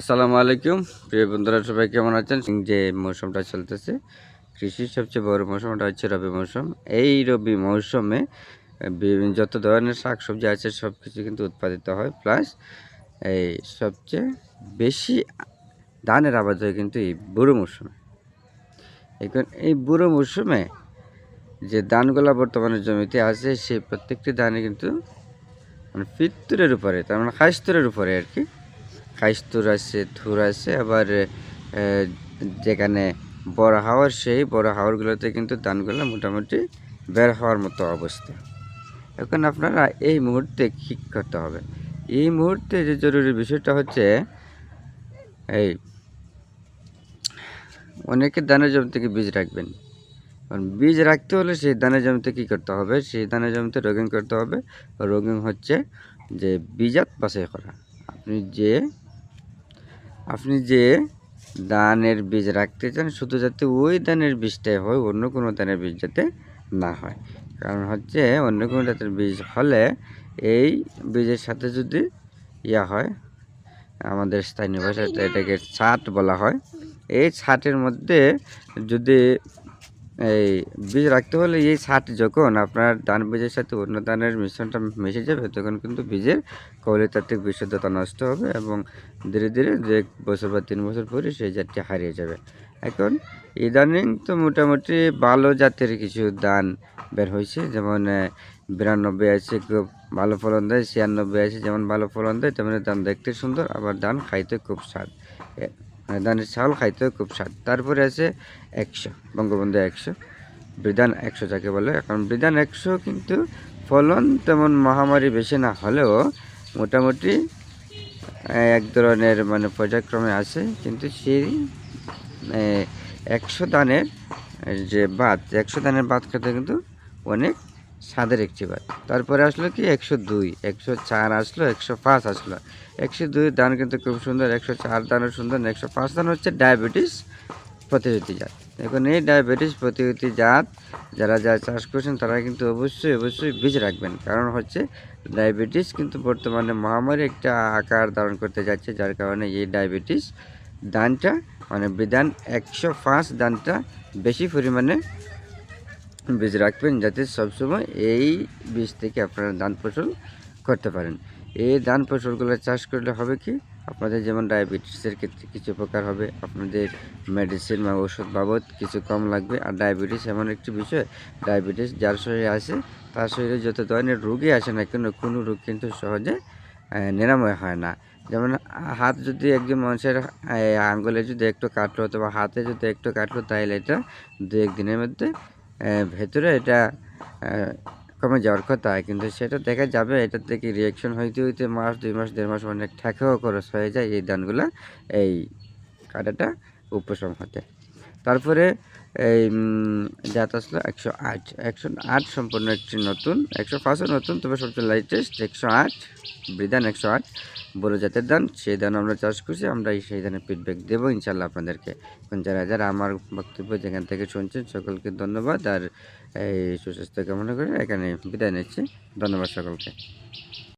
আসসালামু আলাইকুম। প্রিয় বন্ধুরা, সবাই কেমন আছেন? যে মৌসুমটা চলতেছে, কৃষির সবচেয়ে বড় মৌসুম ওটা হচ্ছে রবি মৌসুম। এই রবি মৌসুমে বিভিন্ন যত ধরনের শাকসবজি আছে সব কিছু কিন্তু উৎপাদিত হয়। প্লাস এই সবচেয়ে বেশি ধানের আবাদ হয় কিন্তু এই বুড়ো মৌসুমে। এখন এই বুড়ো মৌসুমে যে ধানগুলা বর্তমানে জমিতে আছে সেই প্রত্যেকটি ধানে কিন্তু মানে ফিত্তুরের উপরে, তার মানে খাইস্তরের উপরে আর কি খাইস্তুর আছে থুর আছে, আবার যেখানে বড় হাওয়ার সেই বড় হাওয়ারগুলোতে কিন্তু ধানগুলো মোটামুটি বের হওয়ার মতো অবস্থা। এখন আপনারা এই মুহূর্তে কী করতে হবে? এই মুহূর্তে যে জরুরি বিষয়টা হচ্ছে, এই, অনেকে দানের জমি থেকে বীজ রাখবেন। কারণ বীজ রাখতে হলে সেই দানের জমিতে কী করতে হবে? সেই দানের জমিতে রোগিং করতে হবে। রোগিং হচ্ছে যে বীজাত বাছাই করা। আপনি যে আপনি যে ধানের বীজ রাখতে চান, শুধু যাতে ওই ধানের বীজটাই হয়, অন্য কোনো ধানের বীজ যাতে না হয়। কারণ হচ্ছে, অন্য কোনো জাতের বীজ হলে এই বীজের সাথে যদি ইয়া হয়, আমাদের স্থানীয় ভাষাতে এটাকে ছাট বলা হয়। এই ছাটের মধ্যে যদি এই বীজ রাখতে হলে এই ছাট যখন আপনার ধান বীজের সাথে অন্য ধানের মিশ্রণটা মিশে যাবে, তখন কিন্তু বীজের কৌলিতাত্ত্বিক বিশুদ্ধতা নষ্ট হবে এবং ধীরে ধীরে দু এক বছর বা তিন বছর পরে সেই জাতটি হারিয়ে যাবে। এখন ইদানিং তো মোটামুটি ভালো জাতের কিছু ধান বের হয়েছে, যেমন বিরানব্বই আছে, খুব ভালো ফলন দেয়, ছিয়ানব্বই আছে, যেমন ভালো ফলন দেয়, তেমনি ধান দেখতে সুন্দর, আবার ধান খাইতে খুব স্বাদ। ধানের চাউল খাইতেও খুব স্বাদ তারপরে আছে একশো বঙ্গবন্ধু একশো বিধান একশো যাকে বলে এখন বিধান একশো কিন্তু ফলন তেমন মহামারী বেশি না হলেও মোটামুটি এক ধরনের মানে পর্যায়ক্রমে আছে কিন্তু সেই একশো দানের যে ভাত একশো দানের ভাত খেতে কিন্তু অনেক স্বাদের একটি ভাত তারপরে আসলো কি, একশো দুই, একশো চার আসলো, একশো পাঁচ আসলো। একশো দুই দান কিন্তু খুব সুন্দর, একশো চার দানও সুন্দর, একশো পাঁচ দান হচ্ছে ডায়াবেটিস প্রতিরোধী জাত। এখন এই ডায়াবেটিস প্রতিরোধী জাত যারা যারা চাষ করছেন, তারা কিন্তু অবশ্যই অবশ্যই বীজ রাখবেন। কারণ হচ্ছে ডায়াবেটিস কিন্তু বর্তমানে মহামারী একটা আকার ধারণ করতে যাচ্ছে, যার কারণে এই ডায়াবেটিস দানটা মানে বিধান একশো পাঁচ দানটা বেশি পরিমাণে বীজ রাখবেন যাতে সবসময় এই বীজ থেকে আপনারা ধান ফসল করতে পারেন। এই ধান ফসলগুলো চাষ করলে হবে কি? আপনাদের যেমন ডায়াবেটিসের ক্ষেত্রে কিছু উপকার হবে, আপনাদের মেডিসিন বা ওষুধ বাবদ কিছু কম লাগবে। আর ডায়াবেটিস এমন একটি বিষয়, ডায়াবেটিস যার শরীরে আসে তার শরীরে যত ধরনের রোগই আসে না কেন, কোনো রোগ কিন্তু সহজে নিরাময় হয় না। যেমন, হাত যদি একজন মানুষের আঙ্গুলে যদি একটু কাটলো অথবা হাতে যদি একটু কাটলো, তাহলে এটা দু এক দিনের মধ্যে ভেতরে এটা কমে যাওয়ার কথা। কিন্তু সেটা দেখা যাবে এটা থেকে রিয়াকশন হইতে হইতে মাস, দুই মাস, দেড় মাস অনেক ঠেকেও খরচ হয়ে যায় এই ধানগুলা এই কাটাটা উপশম হতে। তারপরে এই জাত আসলো একশো আট। একশো আট সম্পূর্ণ একটি নতুন, একশো পাঁচও নতুন, তবে সবচেয়ে লাইটেস্ট একশো আট, বিধান একশো আট। বড় জাতের ধান, সেই ধান আমরা চাষ করছি, আমরা সেই ধানের ফিডব্যাক দেবো ইনশাল্লাহ আপনাদেরকে। এখন যারা যারা আমার বক্তব্য যেখান থেকে শুনছেন, সকলকে ধন্যবাদ, আর এই সুস্বাস্থ্য কামনা করে এখানে বিদায় নিচ্ছি। ধন্যবাদ সকলকে।